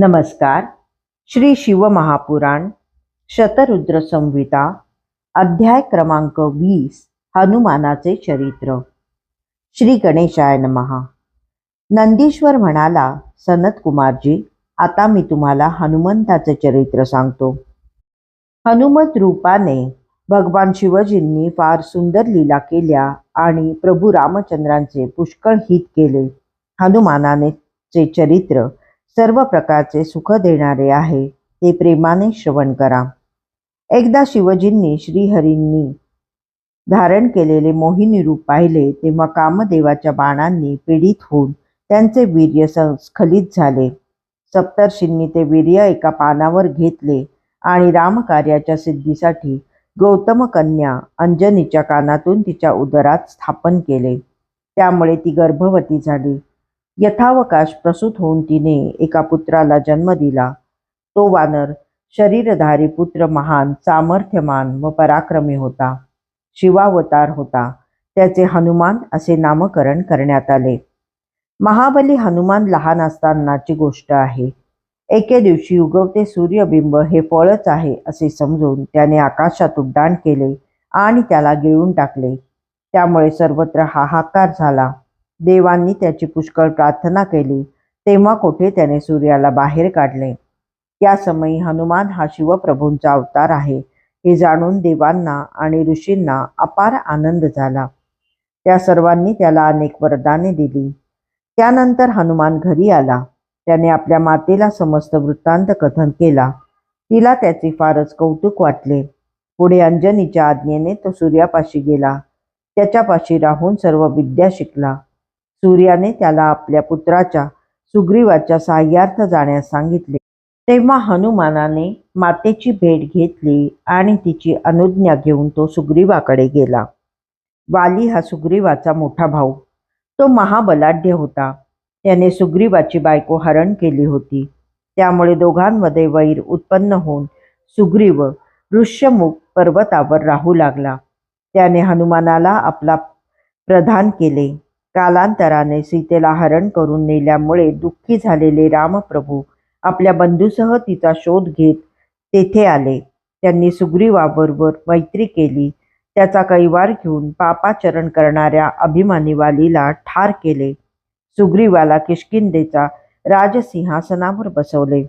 नमस्कार. श्री शिवमहापुराण शतरुद्र संहिता अध्याय क्रमांक वीस हनुमानाचे चरित्र. श्री गणेशाय नमहा नंदीश्वर म्हणाला सनत कुमारजी आता मी तुम्हाला हनुमंताचे चरित्र सांगतो. हनुमत रूपाने भगवान शिवजींनी फार सुंदर लीला केल्या आणि प्रभू रामचंद्रांचे पुष्कळ हित केले. हनुमानाने चे चरित्र सर्व प्रकारचे सुख देणारे आहे. ते प्रेमाने श्रवण करा. एकदा शिवजींनी श्रीहरींनी धारण केलेले मोहिनी रूप पाहिले तेव्हा कामदेवाच्या बाणांनी पीडित होऊन त्यांचे वीर्य संस्खलित झाले. सप्तर्षींनी ते वीर्य एका पानावर घेतले आणि रामकार्याच्या सिद्धीसाठी गौतम कन्या अंजनीच्या कानातून तिच्या उदरात स्थापन केले. त्यामुळे ती गर्भवती झाली. यथावकाश प्रसूत होऊन तिने एका पुत्राला जन्म दिला. तो वानर शरीरधारी पुत्र महान सामर्थ्यमान व पराक्रमी होता. शिवावतार होता. त्याचे हनुमान असे नामकरण करण्यात आले. महाबली हनुमान लहान असतानाची गोष्ट आहे. एके दिवशी उगवते सूर्यबिंब हे फळच आहे असे समजून त्याने आकाशात उड्डाण केले आणि त्याला गिळून टाकले. त्यामुळे सर्वत्र हाहाकार झाला. देवांनी त्याची पुष्कळ प्रार्थना केली. तेव्हा कोठे त्याने सूर्याला बाहेर काढले? या समयी हनुमान हा शिवप्रभूंचा अवतार आहे. हे जाणून देवांना आणि ऋषींना अपार आनंद झाला. त्या सर्वांनी त्याला अनेक वरदाने दिली. त्यानंतर हनुमान घरी आला. त्याने आपल्या मातेला समस्त वृत्तांत कथन केला. तिला त्याचे फारच कौतुक वाटले. पुढे अंजनीच्या आज्ञेने तो सूर्यापाशी गेला. त्याच्यापाशी राहून सर्व विद्या शिकला. सूर्याने त्याला आपल्या पुत्राच्या सुग्रीवाच्या साह्यार्थ जाण्यास सांगितले. तेव्हा हनुमानाने मातेची भेट घेतली आणि तिची अनुज्ञा घेऊन तो सुग्रीवाकडे गेला. वाली हा सुग्रीवाचा मोठा भाऊ. तो महाबलाढ्य होता. त्याने सुग्रीवाची बायको हरण केली होती. त्यामुळे दोघांमध्ये वैर उत्पन्न होऊन सुग्रीव ऋष्यमुख पर्वतावर राहू लागला. त्याने हनुमानाला आपला प्रधान केले. कालांतराने सीतेला हरण करून नेल्यामुळे दुःखी झालेले रामप्रभू आपल्या बंधूसह तिचा शोध घेत तेथे आले. त्यांनी सुग्रीवाबरोबर मैत्री केली. त्याचा कैवार घेऊन पापाचरण करणाऱ्या अभिमानी वालीला ठार केले. सुग्रीवाला किशकिंदेचा राजसिंहासनावर बसवले.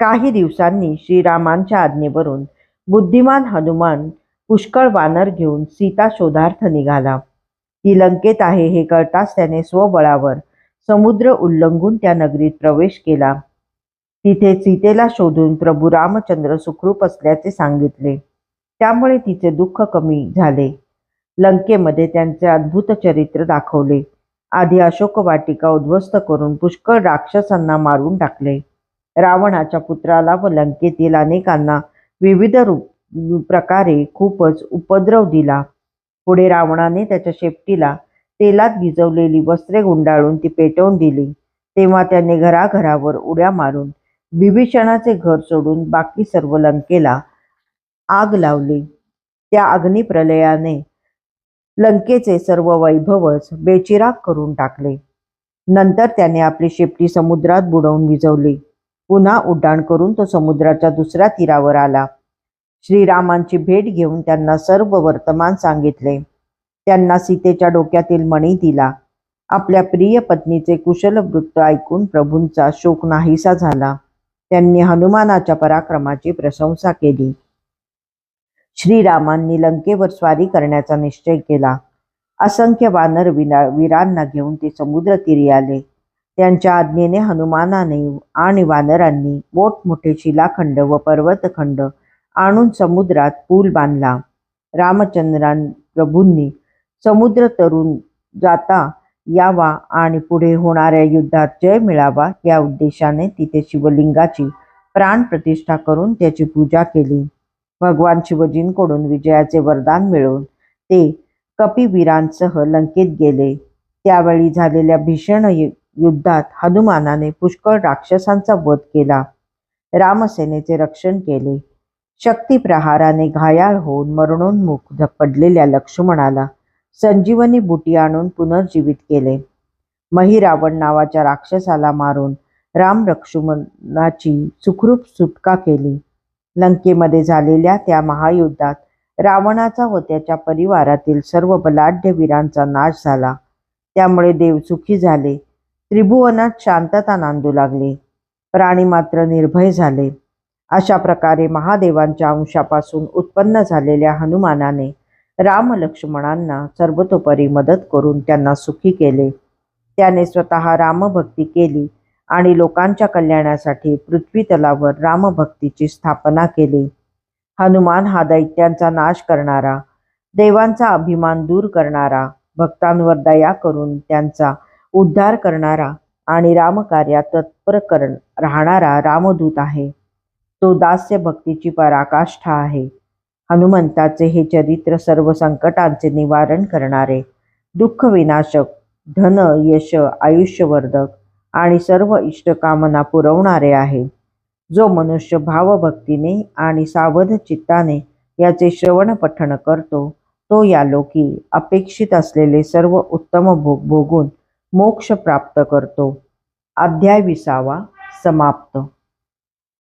काही दिवसांनी श्रीरामांच्या आज्ञेवरून बुद्धिमान हनुमान पुष्कळ वानर घेऊन सीता शोधार्थ निघाला. ती लंकेत आहे हे कळताच त्याने स्वबळावर समुद्र उल्लंघून त्या नगरीत प्रवेश केला. तिथे सीतेला शोधून प्रभू रामचंद्र सुखरूप असल्याचे सांगितले. त्यामुळे तिचे दुःख कमी झाले. लंकेमध्ये त्यांचे अद्भुत चरित्र दाखवले. आधी अशोक वाटिका उद्ध्वस्त करून पुष्कळ राक्षसांना मारून टाकले. रावणाच्या पुत्राला व लंकेतील अनेकांना विविध रूप प्रकारे खूपच उपद्रव दिला. पुढे रावणाने त्याच्या शेपटीला तेलात भिजवलेली वस्त्रे गुंडाळून ती पेटवून दिली. तेव्हा त्याने घराघरावर उड्या मारून बिभीषणाचे घर सोडून बाकी सर्व लंकेला आग लावली. त्या अग्निप्रलयाने लंकेचे सर्व वैभवच बेचिराग करून टाकले. नंतर त्याने आपली शेपटी समुद्रात बुडवून विजवली पुन्हा उड्डाण करून तो समुद्राच्या दुसऱ्या तीरावर आला. श्रीरामांची भेट घेऊन त्यांना सर्व वर्तमान सांगितले. त्यांना सीतेच्या डोक्यातील मणी दिला. आपल्या प्रिय पत्नीचे कुशल वृत्त ऐकून प्रभूंचा शोक नाहीसा झाला. त्यांनी हनुमानाच्या पराक्रमाची प्रशंसा केली. श्रीरामांनी लंकेवर स्वारी करण्याचा निश्चय केला. असंख्य वानर विना वीरांना घेऊन ते समुद्र तीरी आले. त्यांच्या आज्ञेने हनुमानाने आणि वानरांनी मोठमोठे शिलाखंड व पर्वतखंड आणून समुद्रात पूल बांधला. रामचंद्रान प्रभूंनी समुद्र तरून जाता यावा आणि पुढे होणाऱ्या युद्धात जय मिळावा या उद्देशाने तिथे शिवलिंगाची प्राण प्रतिष्ठा करून त्याची पूजा केली. भगवान शिवजींकडून विजयाचे वरदान मिळवून ते कपिवीरांसह लंकेत गेले. त्यावेळी झालेल्या भीषण यु- युद्धात हनुमानाने पुष्कळ राक्षसांचा वध केला. रामसेनेचे रक्षण केले. शक्तिप्रहाराने घायाळ होऊन मरणोन्मुख पडलेल्या लक्ष्मणाला संजीवनी बुटी आणून पुनर्जीवित केले. महिरावण नावाच्या राक्षसाला मारून राम लक्ष्मणाची सुखरूप सुटका केली. लंकेमध्ये झालेल्या त्या महायुद्धात रावणाचा व त्याच्या परिवारातील सर्व बलाढ्य वीरांचा नाश झाला. त्यामुळे देव सुखी झाले. त्रिभुवनात शांतता नांदू लागली. प्राणी मात्र निर्भय झाले. अशा प्रकारे महादेवांच्या अंशापासून उत्पन्न झालेल्या हनुमानाने राम लक्ष्मणांना सर्वतोपरी मदत करून त्यांना सुखी केले. त्याने स्वतः रामभक्ती केली आणि लोकांच्या कल्याणासाठी पृथ्वी तलावर रामभक्तीची स्थापना केली. हनुमान हा दैत्यांचा नाश करणारा देवांचा अभिमान दूर करणारा भक्तांवर दया करून त्यांचा उद्धार करणारा आणि रामकार्यात तत्पर कर राहणारा रामदूत आहे. तो दास्य भक्तीची पराकाष्ठा आहे. हनुमंताचे हे चरित्र सर्व संकटांचे निवारण करणारे दुःख विनाशक धन यश आयुष्यवर्धक आणि सर्व इष्टकामना पुरवणारे आहे. जो मनुष्य भावभक्तीने आणि सावध चित्ताने याचे श्रवण पठण करतो तो या लोकी अपेक्षित असलेले सर्व उत्तम भोग भोगून मोक्ष प्राप्त करतो. अध्याय विसावा समाप्त.